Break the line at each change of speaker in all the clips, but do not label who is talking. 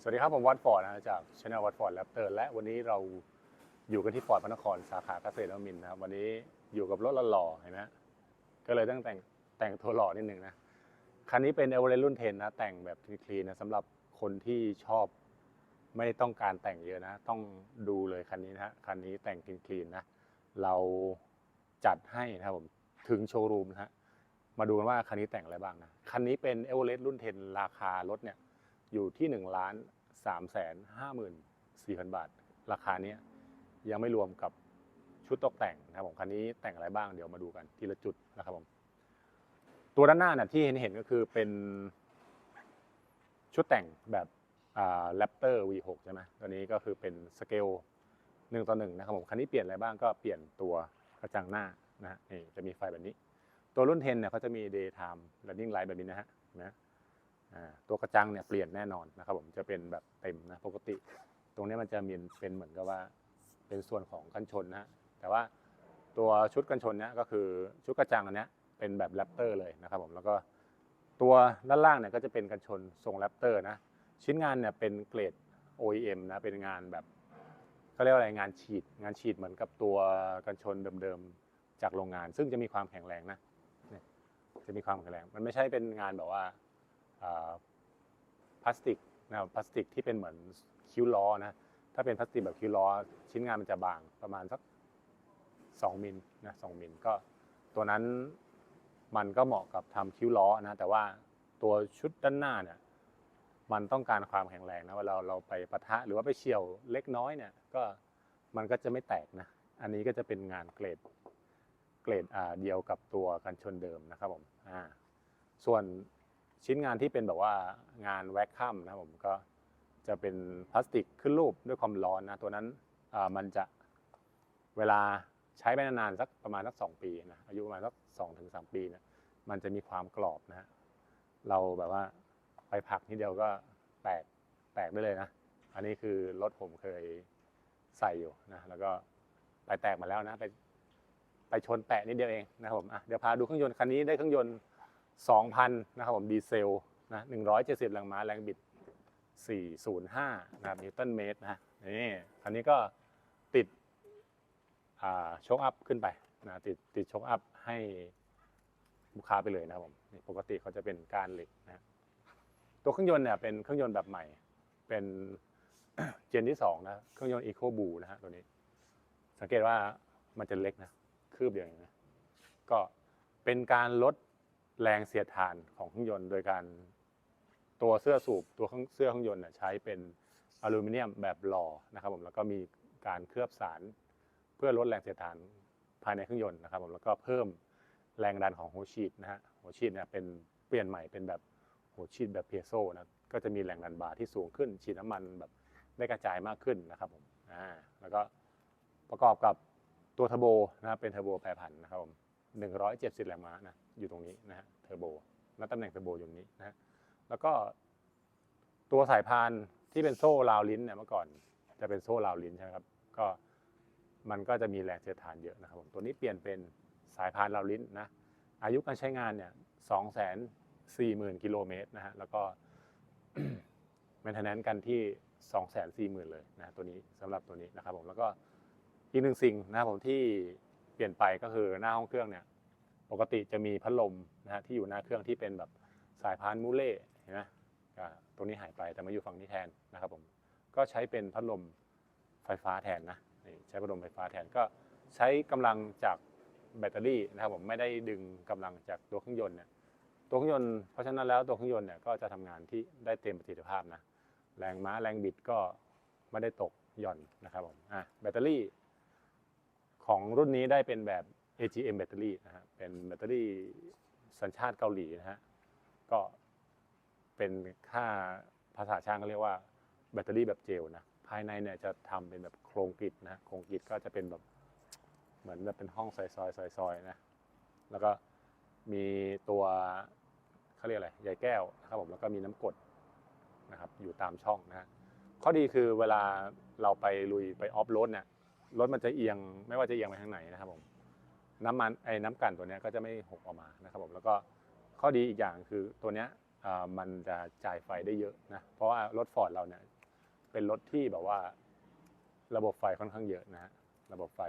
สวัสดีครับผมวัดฟอร์ดนะจากช anel วัดฟอร์ดแรปเตอร์และวันนี้เราอยู่กันที่ฟอร์ดพระนครสาขาเกษตรนวมินทร์นะครับ วันนี้อยู่กับรถหล่อเห็นไหมก็เลยต้องแต่งแต่งตัวหล่อนิดนึงนะคันนี้เป็นเอเวอเรสต์รุ่น10นนะแต่งแบบคลีนนะสำหรับคนที่ชอบไม่ต้องการแต่งเยอะนะ ต้องดูเลยคันนี้นะฮะคันนี้แต่งคลีนๆนะเราจัดให้นะครับผมถึงโชว์รูมนะฮะมาดูกันว่าคันนี้แต่งอะไรบ้างนะคันนี้เป็นเอเวอเรสต์รุ่น10ราคารถเนี่ย อยู่ที่1ล้าน3แสน5หมื่น4พันบาท ราคาเนี้ยยังไม่รวมกับชุดตกแต่งนะครับผมคันนี้แต่งอะไรบ้างเดี๋ยวมาดูกันทีละจุดนะครับผมตัวด้านหน้าเนี่ยที่เห็นเห็นก็คือเป็นชุดแต่งแบบแรปเตอร์ V6 ใช่ไหมตัวนี้ก็คือเป็นสเกลหนึ่งต่อหนึ่งนะครับผมคันนี้เปลี่ยนอะไรบ้างก็เปลี่ยนตัวกระจังหน้านะฮะนี่จะมีไฟแบบนี้ ตัวรุ่น 10เนี่ยเขาจะมี daytime running light แบบนี้นะฮะนไหมอ่า ตัวกระจังเนี่ยเปลี่ยนแน่นอนนะครับผมจะเป็นแบบเต็มนะปกติ ตรงนี้มันจะมีเป็นเหมือนกับว่าเป็นส่วนของกันชนนะแต่ว่าตัวชุดกันชนเนี่ยก็คือชุดกระจังอันเนี้ยเป็นแบบแรปเตอร์เลยนะครับผมแล้วก็ตัวด้านล่างเนี่ยก็จะเป็นกันชนทรงแรปเตอร์นะชิ้นงานเนี่ยเป็นเกรด OEM นะเป็นงานแบบเขาเรียกว่าอะไรงานฉีด งานฉีดเหมือนกับตัวกันชนเดิมๆจากโรงงาน ซึ่งจะมีความแข็งแรงนะจะมีความแข็งแรง มันไม่ใช่เป็นงานแบบว่า พลาสติกนะพลาสติกที่เป็นเหมือนคิ้วล้อนะถ้าเป็นพลาสติกแบบคิ้วล้อ ชิ้นงานมันจะบางประมาณสัก2มิลนะสมิลก็ตัวนั้นมันก็เหมาะกับทำคิ้วล้อนะแต่ว่าตัวชุดด้านหน้าเนี่ยมันต้องการความแข็งแรงนะเวลาเราไปปะทะหรือว่าไปเฉียวเล็กน้อยเนี่ยก็มันก็จะไม่แตกนะอันนี้ก็จะเป็นงานเกรดเกรดเดียวกับตัวกันชนเดิมนะครับผมอ่าส่วน ชิ้นงานที่เป็นแบบว่างานแวคคัมนะครับผมก็จะเป็นพลาสติกขึ้นรูปด้วยความร้อนนะตัวนั้นอ่ามันจะเวลาใช้ไปนานๆสักประมาณสักสองปีนะอายุประมาณสักสองถึงสามปีเนี่ยมันจะมีความกรอบนะฮะเราแบบว่าไปผักนิดเดียวก็แตกแตกได้เลยนะ อันนี้คือรถผมเคยใส่อยู่นะแล้วก็ไปแตกมาแล้วนะไปไปชนแตะนิดเดียวเองนะครับผมอะเดี๋ยวพาดูเครื่องยนต์คันนี้ได้เครื่องยนต์ 2,000 นะครับผมดีเซลนะ170แรงม้าแรงบิด 405 นะครับนิวตันเมตรนะนี่คันนี้ก็ติดโชคอัพขึ้นไปนะติดติดโชคอัพให้ลูกค้าไปเลยนะครับผมปกติเขาจะเป็นการเหล็กนะตัวเครื่องยนต์เนี่ยเป็นเครื่องยนต์แบบใหม่ เป็นเจนที่2นะเครื่องยนต์ Eco b o นะฮะตัวนี้ สังเกตว่ามันจะเล็กนะคืบเดียวเองนะก็เป็นการลด แรงเสียดทานของเครื่องยนต์โดยการตัวเสื้อสูบตัวเครื่องเสื้อเครื่องยนต์ใช้เป็นอลูมิเนียมแบบหล่อนะครับผมแล้วก็มีการเคลือบสาร เพื่อลดแรงเสียดทานภายในเครื่องยนต์นะครับผมแล้วก็เพิ่มแรงดันของหัวฉีดนะฮะหัวฉีดเนี่ยเป็นเปลี่ยนใหม่เป็นแบบหัวฉีดแบบเพโซนะก็จะมีแรงดันบาร์ที่สูงขึ้น ฉีดน้ำมันแบบได้กระจายมากขึ้นนะครับผมอ่าแล้วก็ประกอบกับตัวเทอร์โบนะครับเป็นเทอร์โบแปรผันนะครับผม 170แรงม้านะอยู่ตรงนี้นะฮะเทอร์โบและตำแหน่งเทอร์โบอยู่นี้นะฮะแล้วก็ตัวสายพานที่เป็นโซ่ราวลิ้นเนี่ยเมื่อก่อนจะเป็นโซ่ราวลิ้นใช่ไหมครับก็มันก็จะมีแรงเสียดทานเยอะนะครับผมตัวนี้เปลี่ยนเป็นสายพานราวลิ้นนะอายุการใช้งานเนี่ยสองแสนสี่หมื่นกิโลเมตรนะฮะแล้วก็แมนเทนแนนกันที่สองแสนสี่หมื่นเลยนะตัวนี้สำหรับตัวนี้นะครับผมแล้วก็อีกหนึ่งสิ่งนะครับผมที่ เปลี่ยนไปก็คือหน้าห้องเครื่องเนี่ยปกติจะมีพัดลมนะฮะที่อยู่หน้าเครื่องที่เป็นแบบสายพานมูเล่เห็นไหมอ่าตรงนี้หายไปแต่มาอยู่ฝั่งนี้แทนนะครับผมก็ใช้เป็นพัดลมไฟฟ้าแทนนะใช้พัดลมไฟฟ้าแทนก็ใช้กำลังจากแบตเตอรี่นะครับผมไม่ได้ดึงกำลังจากตัวเครื่องยนต์เนี่ยตัวเครื่องยนต์เพราะฉะนั้นแล้วตัวเครื่องยนต์เนี่ยก็จะทำงานที่ได้เต็มประสิทธิภาพนะแรงม้าแรงบิดก็ไม่ได้ตกหย่อนนะครับผมอะแบตเตอรี่ ของรุ่นนี้ได้เป็นแบบ AGM แบตเตอรี่นะฮะเป็นแบตเตอรี่สัญชาติเกาหลีนะฮะก็เป็นค่าภาษาช่างก็เรียกว่าแบตเตอรี่แบบเจลนะภายในเนี่ยจะทำเป็นแบบโครงกริดนะโครงกริดก็จะเป็นแบบเหมือนแบบเป็นห้องซอยๆซอยๆนะแล้วก็มีตัวเขาเรียกอะไรใยแก้วนะครับผมแล้วก็มีน้ำกรดนะครับอยู่ตามช่องนะข้อดีคือเวลาเราไปลุยไปออฟโรดเนี่ย รถมันจะเอียงไม่ว่าจะเอียงไปทางไหนนะครับผมน้ำมันไอ้น้ำกันตัวนี้ก็จะไม่หกออกมานะครับผมแล้วก็ข้อดีอีกอย่างคือตัวนี้มันจะจ่ายไฟได้เยอะนะเพราะว่ารถฟอร์ดเราเนี่ยเป็นรถที่แบบว่า ระบบไฟค่อนข้างเยอะนะฮะระบบไฟ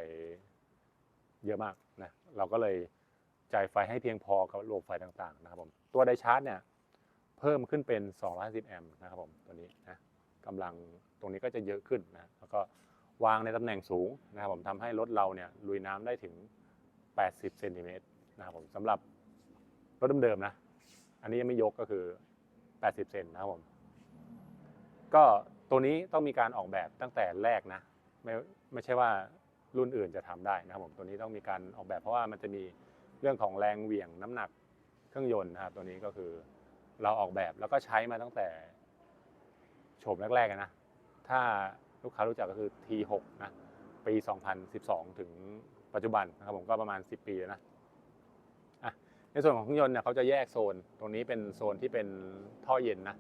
เยอะมากนะเราก็เลยจ่ายไฟให้เพียงพอกับระบบไฟต่างๆนะครับผมตัวไดชาร์จเนี่ยเพิ่มขึ้นเป็น 250 แอมป์นะครับผมตัวนี้นะกำลังตรงนี้ก็จะเยอะขึ้นนะแล้วก็ วางในตำแหน่งสูงนะครับผมทำให้รถเราเนี่ยลุยน้ำได้ถึง 80เซนติเมตรนะครับผมสำหรับรถเดิมๆนะ อันนี้ยังไม่ยกก็คือ 80 เซนนะครับผม ก็ตัวนี้ต้องมีการออกแบบตั้งแต่แรกนะไม่ไม่ใช่ว่ารุ่นอื่นจะทำได้นะครับผมตัวนี้ต้องมีการออกแบบเพราะว่ามันจะมีเรื่องของแรงเหวี่ยงน้ำหนักเครื่องยนต์นะครับตัวนี้ก็คือเราออกแบบแล้วก็ใช้มาตั้งแต่โฉมแรกๆนะถ้า ลูกค้ารู้จักก็คือ T6 นะปี 2012 ถึงปัจจุบันนะครับผมก็ประมาณ 10 ปีแล้วนะในส่วนของเครื่องยนต์เนี่ยเขาจะแยกโซน ตรงนี้เป็นโซนที่เป็นท่อเย็นนะ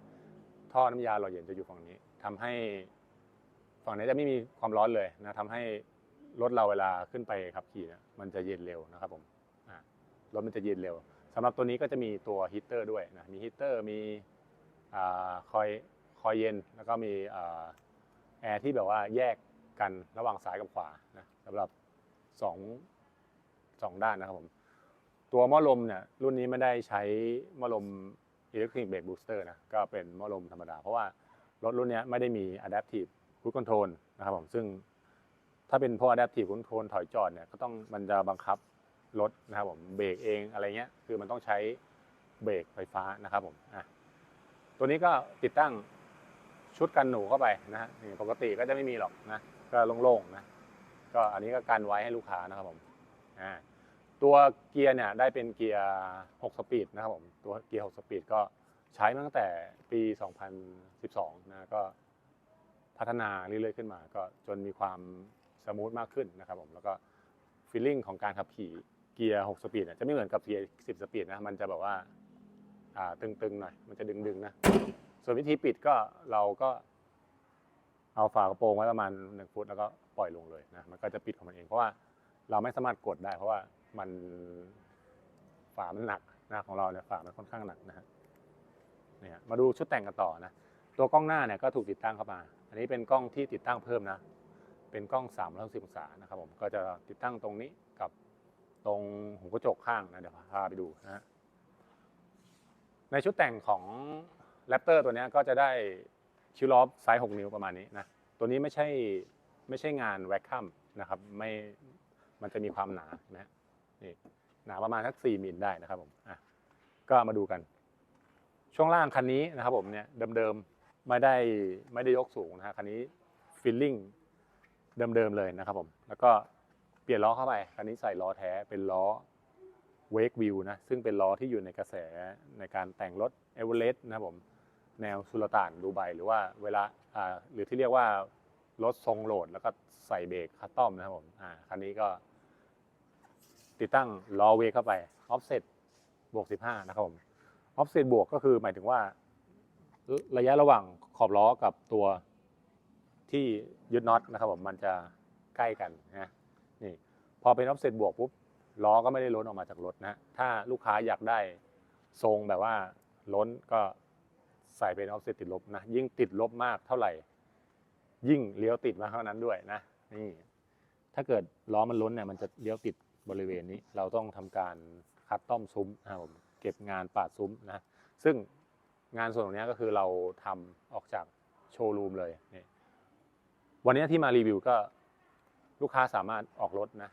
ท่อน้ำยาหล่อเย็นจะอยู่ฝั่งนี้ทำให้ฝั่งนี้จะไม่มีความร้อนเลยนะทำให้รถเราเวลาขึ้นไปขับขี่เนี่ยมันจะเย็นเร็วนะครับผมรถมันจะเย็นเร็วสำหรับตัวนี้ก็จะมีตัวฮีเตอร์ด้วยนะมีฮีเตอร์มีคอยคอยเย็นแล้วก็มี แอร์ที่แบบว่าแยกกันระหว่างซ้ายกับขวานะสำหรับสองสองด้านนะครับผม ตัวหม้อลมเนี่ยรุ่นนี้ไม่ได้ใช้หม้อลม Electric Brake Booster นะก็เป็นหม้อลมธรรมดา เพราะว่ารถรุ่นนี้ไม่ได้มี Adaptive Cruise Control นะครับผมซึ่งถ้าเป็นพวก Adaptive Cruise Control ถอยจอดเนี่ยก็ต้องมันจะบังคับรถนะครับผมเบรกเองอะไรเงี้ยคือมันต้องใช้เบรกไฟฟ้านะครับผมอะตัวนี้ก็ติดตั้ง ชุดกันหนูเข้าไปนะฮะนี่ปกติก็จะไม่มีหรอกนะก็โล่งๆนะก็อันนี้ก็กันไว้ให้ลูกค้านะครับผมอ่าตัวเกียร์เนี่ยได้เป็นเกียร์ 6 สปีดนะครับผมตัวเกียร์ 6 สปีดก็ใช้มาตั้งแต่ปี 2012 นะก็พัฒนาเรื่อยๆขึ้นมา ก็จนมีความสมูทมากขึ้นนะครับผมแล้วก็ฟีลลิ่งของการขับขี่เกียร์ 6 สปีดเนี่ยจะไม่เหมือนกับเกียร์ 10 สปีดนะมันจะแบบว่าอ่าตึงๆหน่อยมันจะดึงๆนะ ส่วนวิธีปิดก็เราก็เอาฝากระโปรงไว้ประมาณ1ฟุตแล้วก็ปล่อยลงเลยนะมันก็จะปิดของมันเองเพราะว่าเราไม่สามารถกดได้ เพราะว่ามันฝามันหนักนะของเราเนี่ยฝามันค่อนข้างหนักนะฮะเนี่ยมาดูชุดแต่งกันต่อนะตัวกล้องหน้าเนี่ยก็ถูกติดตั้งเข้ามา อันนี้เป็นกล้องที่ติดตั้งเพิ่มนะเป็นกล้อง3 6 0องศานะครับผมก็จะติดตั้งตรงนี้กับตรงหูกระจกข้างนะเดี๋ยวพาไปดูนะฮะในชุดแต่งของ แรปเตอร์ตัวนี้ก็จะได้ชิลลอฟไซส์6นิ้วประมาณนี้นะตัวนี้ไม่ใช่ไม่ใช่งานแวคคัมนะครับไม่มันจะมีความหนานะนี่หนาประมาณสัก4มิลได้นะครับผมอะก็มาดูกัน ช่วงล่างคันนี้นะครับผมเนี่ยเดิมๆไม่ได้ไม่ได้ยกสูงนะฮะคันนี้ฟิลลิ่งเดิมๆเลยนะครับผมแล้วก็เปลี่ยนล้อเข้าไปคันนี้ใส่ล้อแท้เป็นล้อเวกวิวนะซึ่งเป็นล้อที่อยู่ในกระแสในการแต่งรถเอเวอเรสต์นะครับผม แนวสุลต่านดูไบหรือว่าเวลาอ่าหรือที่เรียกว่ารถทรงโหลด แล้วก็ใส่เบรกคัสตอมนะครับผมอ่าคันนี้ก็ ติดตั้งล้อเวกเข้าไป offset บวก 15 นะครับผม offset บวกก็คือหมายถึงว่า ระยะระหว่างขอบล้อกับตัวที่ยึดน็อตนะครับผมมันจะใกล้กันนะนี่พอเป็น offset บวกปุ๊บล้อก็ไม่ได้ล้นออกมาจากรถนะ ถ้าลูกค้าอยากได้ทรงแบบว่าล้นก็ ใส่เป็น offset ติดลบนะ ยิ่งติดลบมากเท่าไหร่ ยิ่งเลี้ยวติดมากเท่านั้นด้วยนะ นี่ ถ้าเกิดล้อมันล้นเนี่ยมันจะเลี้ยวติดบริเวณนี้ เราต้องทำการคัดต้อมซุ้มนะครับผมเก็บงานปาดซุ้มนะ ซึ่งงานส่วนตรงนี้ก็คือเราทำออกจากโชว์รูมเลยนี่วันนี้ที่มารีวิวก็ลูกค้าสามารถออกรถนะ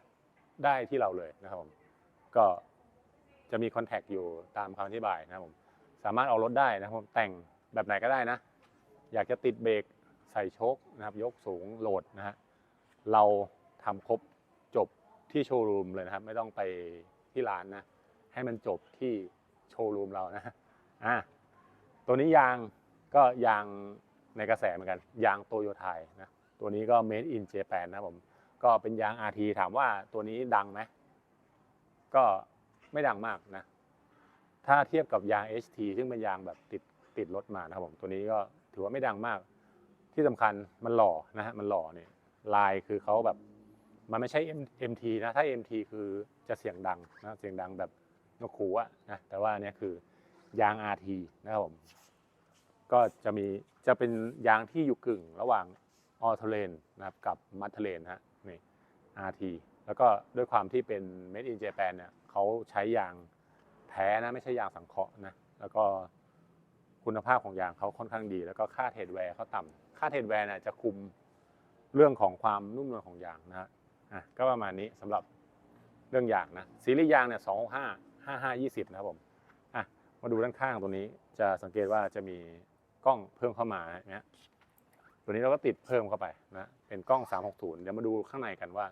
ได้ที่เราเลยนะครับผมก็จะมีคอนแทคอยู่ตามคำอธิบายนะครับผม สามารถออกรถได้นะครับผมแต่งแบบไหนก็ได้นะ อยากจะติดเบรกใส่โชคนะครับ ยกสูงโหลดนะฮะเราทำครบจบที่โชว์รูมเลยนะครับ ไม่ต้องไปที่ร้านนะ ให้มันจบที่โชว์รูมเรานะอะตัวนี้ยางก็ยางในกระแสเหมือนกัน ยางโตโยไทยนะตัวนี้ก็ made in Japan นะผมก็เป็นยาง RT ถามว่าตัวนี้ดังไหมก็ไม่ดังมากนะ ถ้าเทียบกับยาง HT ซึ่งเป็นยางแบบติดติดรถมานะครับผมตัวนี้ก็ถือว่าไม่ดังมาก ที่สำคัญมันหล่อนะฮะมันหล่อเนี่ยลายคือเขาแบบมันไม่ใช่ MT นะถ้า MT คือจะเสียงดังนะเสียงดังแบบนกคูอะนะแต่ว่าเนี่ยคือยาง RT นะครับผมก็จะมีจะเป็นยางที่อยู่กึ่งระหว่างออ t เ r นนะครับกับมั d เ r นฮะนี่ RT แล้วก็ด้วยความที่เป็น Made in Japan เนี่ยเขาใช้ยาง ท้นะไม่ใช่ยางสังเคราะห์นะแล้วก็คุณภาพของยางเขาค่อนข้างดี แล้วก็ค่าเทรดแวร์เขาต่ำค่าเทรดแวร์เนี่ยจะคุมเรื่องของความนุ่มนวลของยางนะฮะอะก็ประมาณนี้สำหรับเรื่องยางนะซีรีส์ยางเนี่ย265 55 20นะครับผมอะมาดูด้านข้างตรงนี้จะสังเกตว่าจะมีกล้องเพิ่มเข้ามานะตัวนี้เราก็ติดเพิ่มเข้าไปนะเป็นกล้อง 360 เดี๋ยวมาดูข้างในกันว่า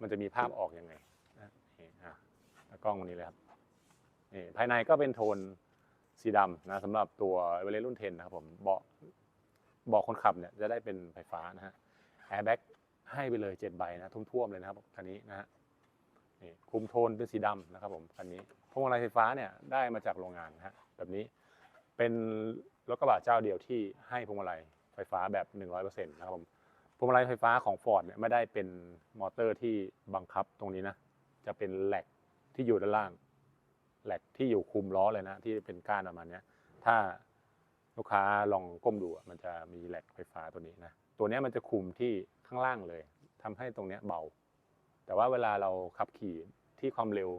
มันจะมีภาพออกยังไงนะนี่อะกล้องวันนี้เลยครับ นี่ภายในก็เป็นโทนสีดำนะสำหรับตัวเวเลรุ่น 10 นะครับผมเบาะเบาะคนขับเนี่ยจะได้เป็นไฟฟ้านะฮะแอร์แบ็กให้ไปเลย 7 ใบนะท่วมๆเลยนะครับคันนี้นะฮะนี่คุมโทนเป็นสีดำนะครับผมคันนี้พวงมาลัยไฟฟ้าเนี่ยได้มาจากโรงงานนะฮะแบบนี้เป็นรถกระบะเจ้าเดียวที่ให้พวงมาลัยไฟฟ้าแบบ 100%นะครับผมพวงมาลัยไฟฟ้าของ Ford เนี่ยไม่ได้เป็นมอเตอร์ที่บังคับตรงนี้นะจะเป็นแหลกที่อยู่ด้านล่าง แหลกที่อยู่คุมล้อเลยนะที่เป็นก้านประมาณนี้ถ้าลูกค้าลองก้มดูมันจะมีแหลกไฟฟ้าตัวนี้นะตัวนี้มันจะคุมที่ข้างล่างเลยทำให้ตรงนี้เบา แต่ว่าเวลาเราขับขี่ที่ความเร็ว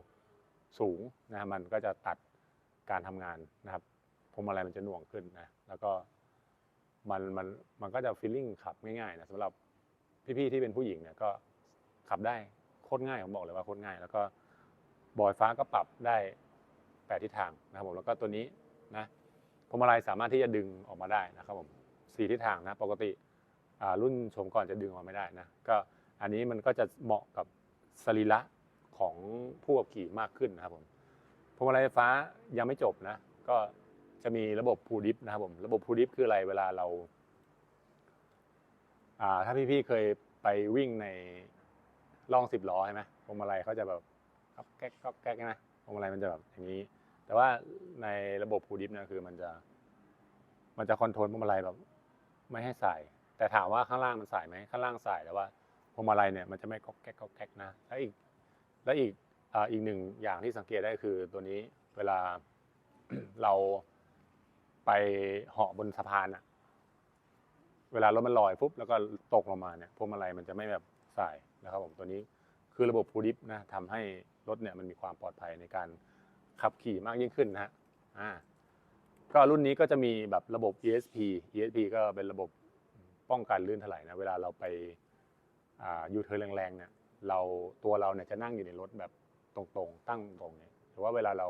สูงนะมันก็จะตัดการทำงานนะครับพวงมาลัยมันจะหน่วงขึ้นนะแล้วก็มันมันมันก็จะฟีลลิ่งขับง่ายๆนะสำหรับพี่ๆที่เป็นผู้หญิงเนี่ยก็ขับได้โคตรง่ายผมบอกเลยว่าโคตรง่าย แล้วก็บอยฟ้าก็ปรับได้ แปดทิศทางนะครับผมแล้วก็ตัวนี้นะพวงมาลัยสามารถที่จะดึงออกมาได้นะครับผมสี่ทิศทางนะปกติรุ่นชมก่อนจะดึงออกมาไม่ได้นะก็อันนี้มันก็จะเหมาะกับสรีระของผู้ขับขี่มากขึ้นนะครับผมพวงมาลัยไฟฟ้ายังไม่จบนะก็จะมีระบบพูดิฟนะครับผมระบบพูดิฟคืออะไรเวลาเราาถ้าพี่ๆเคยไปวิ่งในล่องสิบล้อใช่ไหมพวงมาลัยเขาจะแบบก๊อกแก๊กก๊อกแก๊กนะพวงมาลัยมันจะแบบอย่างนี้ แต่ว่าในระบบพูดิฟเนี่ยคือมันจะ มันจะคอนโทรลพวงมาลัยแบบไม่ให้สาย แต่ถามว่าข้างล่างมันสายไหมข้างล่างสายแต่ว่าพวงมาลัยเนี่ยมันจะไม่ก๊อกแก๊กก๊อกแก๊กนะแล้วอีกแล้วอีกอีกหนึ่งอย่างที่สังเกตได้คือตัวนี้เวลาเราไปเหาะบนสะพานอะเวลารถมันลอยปุ๊บแล้วก็ตกลงมาเนี่ยพวงมาลัยมันจะไม่แบบสายนะครับผมตัวนี้คือระบบพูดิฟนะทำให้รถเนี่ยมันมีความปลอดภัยในการ ขับขี่มากยิ่งขึ้นนะฮะอ่าก็รุ่นนี้ก็จะมีแบบระบบ ESP ESP ก็เป็นระบบป้องกันลื่นถลายนะเวลาเราไปอ่ายูเทิร์นแรงๆเนี่ยเราตัวเราเนี่ยจะนั่งอยู่ในรถแบบตรงๆ ตั้งตรงเนี่ยหรือว่าเวลาเรา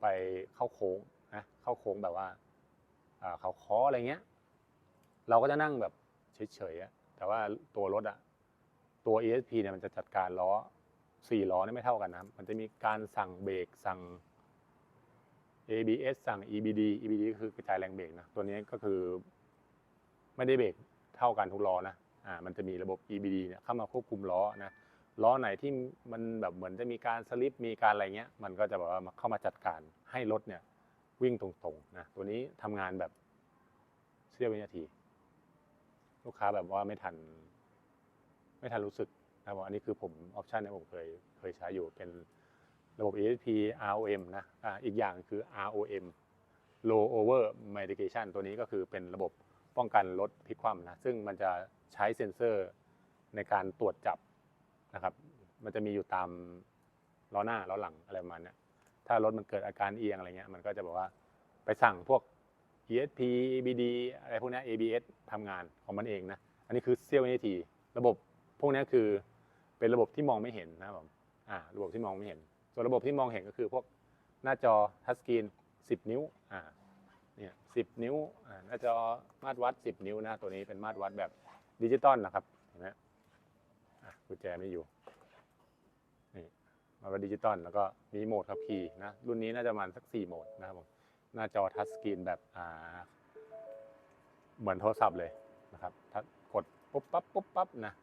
ไปเข้าโค้งนะเข้าโค้งแบบว่าอ่าเขาค้ออะไรเงี้ย เราก็จะนั่งแบบเฉยๆแต่ว่าตัวรถอะตัว ESP เนี่ยมันจะจัดการล้อ สี่ล้อเนี่ยไม่เท่ากันนะมันจะมีการสั่งเบรกสั่ง ABS สั่ง EBD EBD ก็คือกระจายแรงเบรกนะ ตัวนี้ก็คือไม่ได้เบรกเท่ากันทุกล้อนะ อ่า มันจะมีระบบ EBD เนี่ยเข้ามาควบคุมล้อนะ ล้อไหนที่มันแบบเหมือนจะมีการสลิปมีการอะไรเงี้ย มันก็จะแบบว่ามาเข้ามาจัดการให้รถเนี่ยวิ่งตรงๆนะ ตัวนี้ทำงานแบบเสี้ยววินาที ลูกค้าแบบว่าไม่ทัน ไม่ทันรู้สึก นะครับอันนี้คือผมออปชันที่ผมเคยเคยใช้อยู่เป็นระบบ ESP ROM นะอ่าอีกอย่างคือ ROM Low Over Mitigation ตัวนี้ก็คือเป็นระบบป้องกันรถพลิกคว่ำนะซึ่งมันจะใช้เซ็นเซอร์ในการตรวจจับนะครับมันจะมีอยู่ตามล้อหน้าล้อหลังอะไรประมาณนี้ถ้ารถมันเกิดอาการเอียงอะไรเงี้ยมันก็จะแบบว่าไปสั่งพวก ESP EBD อะไรพวกนี้ ABS ทำงานของมันเองนะ อันนี้คือเสี้ยววินาที ระบบพวกนี้คือ เป็นระบบที่มองไม่เห็นนะครับผมอ่าระบบที่มองไม่เห็น ส่วนระบบที่มองเห็นก็คือพวกหน้าจอทัชสกรีน 10 นิ้วอ่าเนี่ย10นิ้วอ่าหน้าจอมาตรวัด 10 นิ้วนะตัวนี้เป็นมาตรวัดแบบดิจิตอลนะครับเห็นไหมอะกุญแจไม่อยู่นี่มาวัดดิจิตอลแล้วก็มีโหมดขับขี่นะรุ่นนี้น่าจะมาณสัก 4 โหมดนะครับผมหน้าจอทัชสกรีนแบบอ่าเหมือนโทรศัพท์เลยนะครับถ้ากดปุ๊บปั๊บปุ๊บปั๊บนะ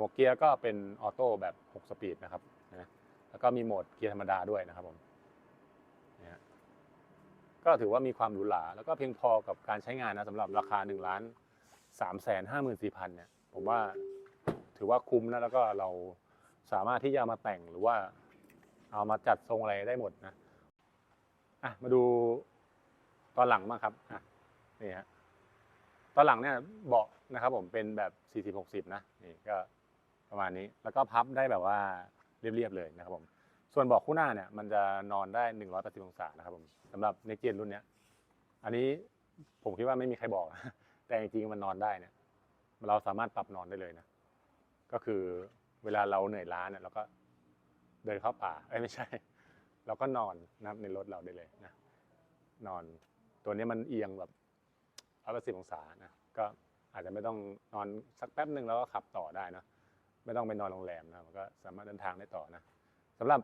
หัวเกียร์ก็เป็นออโต้แบบ 6 สปีดนะครับนะแล้วก็มีโหมดเกียร์ธรรมดาด้วยนะครับผมนี่ยก็ถือว่ามีความหรูหรา แล้วก็เพียงพอกับการใช้งานนะสำหรับราคา1ล้าน3แสนห้าหมื่นสี่พันเนี่ย ผมว่าถือว่าคุ้มนะ แล้วก็เราสามารถที่จะมาแต่งหรือว่าเอามาจัดทรงอะไรได้หมดนะอะมาดูตอนหลังบ้าครับอะนี่ฮะตอนหลังเนี่ยเบาะนะครับผมเป็นแบบ 40 60 นะนี่ก็ ประมาณนี้ แล้วก็พับได้แบบว่าเรียบๆเลยนะครับผมส่วนเบาะคู่หน้าเนี่ยมันจะนอนได้ 180 องศานะครับผมสำหรับในเจนรุ่นเนี้ยอันนี้ผมคิดว่าไม่มีใครบอก แต่จริงๆมันนอนได้เนี่ย เราสามารถปรับนอนได้เลยนะ ก็คือเวลาเราเหนื่อยล้าเนี่ยเราก็เดินเข้าป่าเอ้ยไม่ใช่ เราก็นอนนะครับในรถเราได้เลยนะ นอนตัวนี้มันเอียงแบบร้อยแปดสิบองศานะ ก็อาจจะไม่ต้องนอนสักแป๊บหนึ่งแล้วก็ขับต่อได้นะ ไม่ต้องไปนอนโรงแรมนะมันก็สามารถเดินทางได้ต่อนะสำหรับ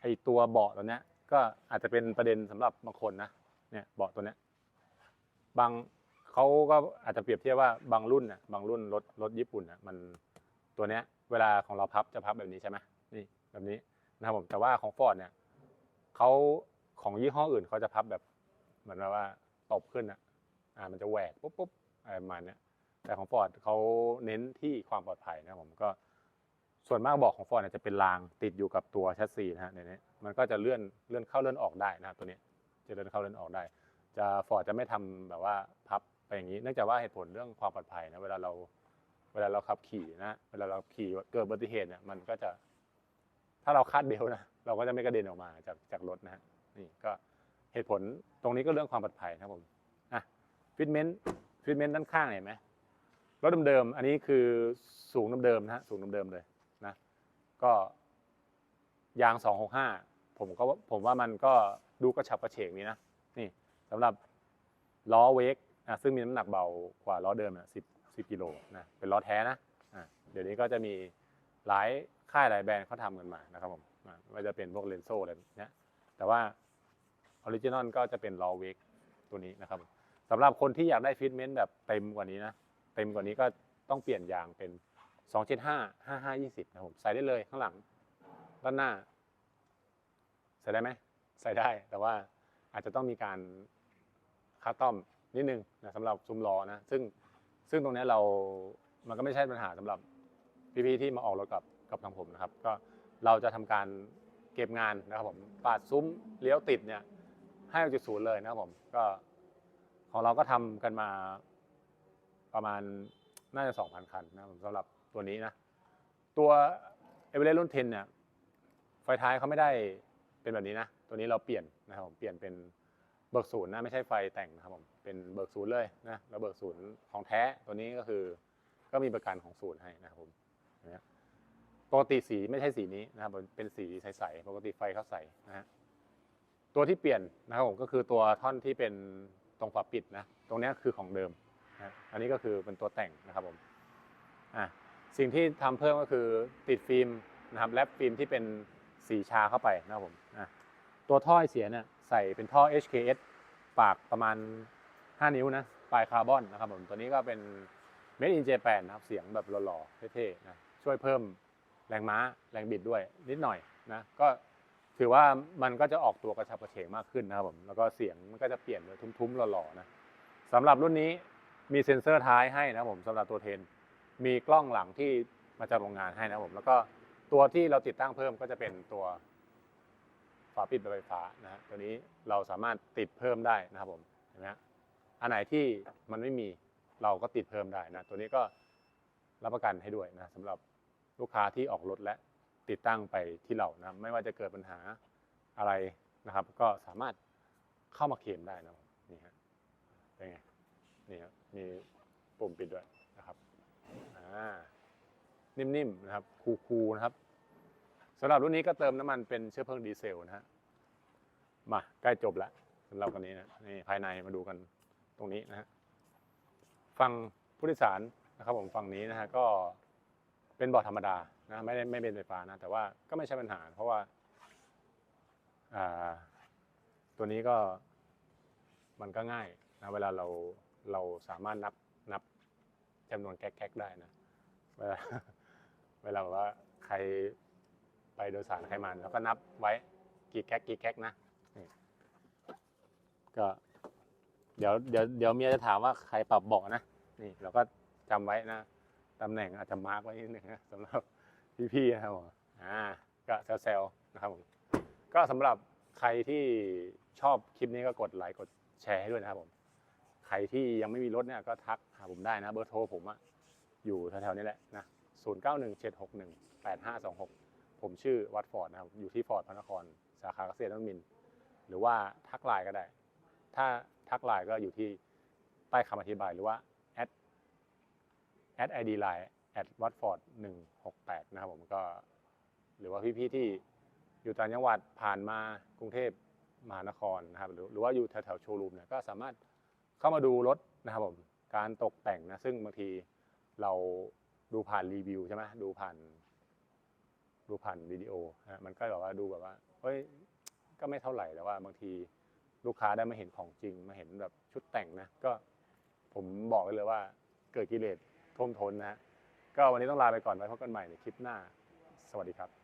ไอตัวเบาะตัวเนี้ยก็อาจจะเป็นประเด็นสำหรับบางคนนะเนี่ยเบาะตัวเนี้ยบางเขาก็อาจจะเปรียบเทียบว่าบางรุ่นนะบางรุ่นรถรถญี่ปุ่นนะมันตัวเนี้ยเวลาของเราพับจะพับแบบนี้ใช่ไหมนี่แบบนี้นะครับผมแต่ว่าของฟอร์ดเนี่ยเขาของยี่ห้ออื่นเขาจะพับแบบเหมือนว่าตบขึ้นอะอ่ามันจะแหวกปุ๊บปุ๊บอะไรประมาณเนี้ยแต่ของฟอร์ดเขาเน้นที่ความปลอดภัยนะผมก็ ส่วนมากบอกของฟอร์ดเนี่ยจะเป็นรางติดอยู่กับตัวแชสซีนะฮะในนี้มันก็จะเลื่อนเลื่อนเข้าเลื่อนออกได้นะครับตัวนี้จะเลื่อนเข้าเลื่อนออกได้ จะฟอร์ดจะไม่ทำแบบว่าพับไปอย่างนี้ เนื่องจากว่าเหตุผลเรื่องความปลอดภัยนะเวลาเราเวลาเราขับขี่นะเวลาเราขี่เกิดอุบัติเหตุเนี่ยมันก็จะ ถ้าเราคาดเบลนะเราก็จะไม่กระเด็นออกมาจากจากรถนะฮะนี่ก็เหตุผลตรงนี้ก็เรื่องความปลอดภัยนะครับผมอะฟิตเมนต์ฟิตเมนต์ด้านข้างเห็นไหมรถเดิมๆอันนี้คือสูงเดิมๆนะฮะสูงเดิมๆเลย ก็ยาง 265 ผมก็ผมว่ามันก็ดูกระฉับกระเฉงนี้นะ นี่สำหรับล้อเวกอะซึ่งมีน้ำหนักเบากว่าล้อเดิมอะสิบสิบกิโลนะเป็นล้อแท้นะะเดี๋ยวนี้ก็จะมีหลายค่ายหลายแบรนด์เขาทำกันมานะครับผมไม่ว่าจะเป็นพวกเลนโซ่อะไรเนี้ยแต่ว่าออริจินอลก็จะเป็นล้อเวกตัวนี้นะครับสำหรับคนที่อยากได้ฟิตเมนต์แบบเต็มกว่านี้นะ เต็มกว่านี้ก็ต้องเปลี่ยนยางเป็น 275 55 20นะครับผมใส่ได้เลยข้างหลัง ด้านหน้า ใส่ได้ไหมใส่ได้แต่ว่าอาจจะต้องมีการคัสตอมนิดนึงนะสำหรับซุ้มล้อนะซึ่งซึ่งตรงนี้เรามันก็ไม่ใช่ปัญหาสำหรับพี่ๆที่มาออกรถกับกับทางผมนะครับ ก็เราจะทำการเก็บงานนะครับผมปาดซุ้มเลี้ยวติดเนี่ยให้จากศูนย์เลยนะครับผมก็ของเราก็ทำกันมาประมาณน่าจะ 2,000 คันนะครับสำหรับ ตัวนี้นะ ตัวเอเวอเรสต์รุ่น 10 เนี่ย ไฟท้ายเขาไม่ได้เป็นแบบนี้นะ ตัวนี้เราเปลี่ยนนะครับผมเปลี่ยนเป็นเบิกศูนย์นะไม่ใช่ไฟแต่งนะครับผมเป็นเบิกศูนย์เลยนะแล้วเบิกศูนย์ของแท้ตัวนี้ก็คือก็มีประกันของศูนย์ให้นะครับผมปกติสีไม่ใช่สีนี้นะครับผมเป็นสีใสๆปกติไฟเขาใสนะฮะตัวที่เปลี่ยนนะครับผมก็คือตัวท่อนที่เป็นตรงฝาปิดนะตรงนี้คือของเดิมนะอันนี้ก็คือเป็นตัวแต่งนะครับผมอะ สิ่งที่ทำเพิ่มก็คือติดฟิล์มนะครับแรปฟิล์มที่เป็นสีชาเข้าไปนะครับผมตัวท่อไอเสียเนี่ยใส่เป็นท่อ HKS ปากประมาณ 5 นิ้วนะปลายคาร์บอนนะครับผมตัวนี้ก็เป็น Made in Japan นะครับเสียงแบบหล่อๆเท่ๆนะช่วยเพิ่มแรงม้าแรงบิดด้วยนิดหน่อยนะก็ถือว่ามันก็จะออกตัวกระชับกระเฉงมากขึ้นนะครับผมแล้วก็เสียงมันก็จะเปลี่ยนเป็นทุ้มๆหล่อๆนะสำหรับรุ่นนี้มีเซ็นเซอร์ท้ายให้นะครับผมสำหรับตัวเทน มีกล้องหลังที่มาจากโรงงานให้นะผมแล้วก็ตัวที่เราติดตั้งเพิ่มก็จะเป็นตัวฝาปิดแบบไฟฟ้านะฮะตัวนี้เราสามารถติดเพิ่มได้นะครับผมเห็นไหมฮะอันไหนที่มันไม่มีเราก็ติดเพิ่มได้นะตัวนี้ก็รับประกันให้ด้วยนะสำหรับลูกค้าที่ออกรถและติดตั้งไปที่เรานะไม่ว่าจะเกิดปัญหาอะไรนะครับ ก็สามารถเข้ามาเคลมได้นะนี่ฮะเป็นไงนี่ครับมีปุ่มปิดด้วย นิ่มๆนะครับคูลๆนะครับสำหรับรุ่นนี้ก็เติมน้ำมันเป็นเชื้อเพลิงดีเซลนะฮะมาใกล้จบแล้วสำหรับกันนี้นะนี่ภายในมาดูกันตรงนี้นะฮะฟังผู้โดยสารนะครับผมฝั่งนี้นะฮะก็เป็นเบาะธรรมดานะไม่ได้ไม่เป็นไฟฟ้านะแต่ว่าก็ไม่ใช่ปัญหา เพราะว่าอ่าตัวนี้ก็มันก็ง่ายนะเวลาเราเราสามารถนับนับจำนวนแก๊กๆได้นะเวลา เวลาแบบว่าใครไปโดยสารใครมาแล้วก็นับไว้กี่แก๊กกี่แก๊กนะนี่ก็เดี๋ยวเดี๋ยวเดี๋ยวเมียจะถามว่าใครปรับเบาะนะนี่เราก็จำไว้นะตำแหน่งอาจจะมาร์กไว้นิดนึงนะสำหรับพี่ๆนะครับผมอ่าก็แซวๆนะครับผมก็สำหรับใครที่ชอบคลิปนี้ก็กดไลค์กดแชร์ให้ด้วยนะครับผม ใครที่ยังไม่มีรถเนี่ยก็ทักหาผมได้นะเบอร์โทรผมอะอยู่แถวๆนี้แหละนะ 0 9 1 7 6 1 8 5 2 6 ผมชื่อวัดฟอร์ดนะครับ อยู่ที่ฟอร์ดพระนคร สาขาเกษตรนวมิน หรือว่าทักไลน์ก็ได้ ถ้าทักไลน์ก็อยู่ที่ใต้คำอธิบายหรือว่าแอดแอดไอดีไลน์แอดวัดฟอร์ดหนึ่งหกแปดนะครับผมก็ หรือว่าพี่ๆที่อยู่ต่างจังหวัดผ่านมากรุงเทพมหานครนะครับหรือหรือว่าอยู่แถวๆโชว์รูมเนี่ยก็สามารถเข้ามาดูรถนะครับผมการตกแต่งนะซึ่งบางทีเรา ดูผ่านรีวิวใช่ไหมดูผ่าน ดูผ่านวิดีโอฮะมันก็แบบว่าดูแบบว่าเฮ้ยก็ไม่เท่าไหร่แต่ว่าบางทีลูกค้าได้มาเห็นของจริงมาเห็นแบบชุดแต่งนะก็ผมบอกเลยว่าเกิดกิเลสท่วมท้นนะฮะก็วันนี้ต้องลาไปก่อนไว้พบกันใหม่ในคลิปหน้า สวัสดีครับ